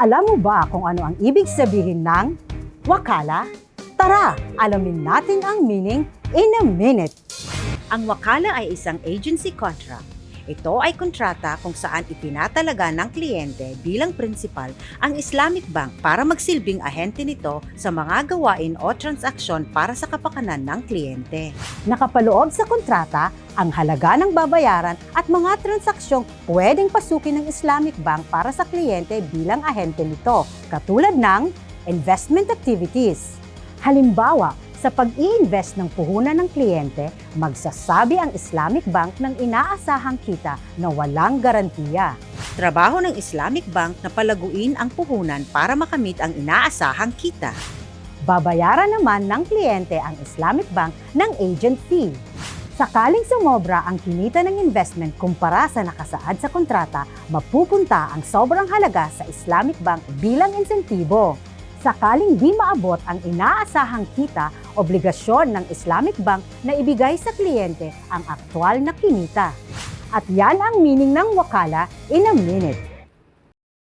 Alam mo ba kung ano ang ibig sabihin ng wakala? Tara, alamin natin ang meaning in a minute. Ang wakala ay isang agency contract. Ito ay kontrata kung saan itinatalaga ng kliyente bilang prinsipal ang Islamic Bank para magsilbing ahente nito sa mga gawain o transaksyon para sa kapakanan ng kliyente. Nakapaloob sa kontrata ang halaga ng babayaran at mga transaksyong pwedeng pasukin ng Islamic Bank para sa kliyente bilang ahente nito, katulad ng investment activities. Halimbawa, sa pag-i-invest ng puhunan ng kliyente, magsasabi ang Islamic Bank ng inaasahang kita na walang garantiya. Trabaho ng Islamic Bank na palaguin ang puhunan para makamit ang inaasahang kita. Babayaran naman ng kliyente ang Islamic Bank ng agent fee. Sakaling sumobra ang kinita ng investment kumpara sa nakasaad sa kontrata, mapupunta ang sobrang halaga sa Islamic Bank bilang insentibo. Sakaling di maabot ang inaasahang kita, obligasyon ng Islamic Bank na ibigay sa kliyente ang aktwal na kinita. At yan ang meaning ng wakala in a minute.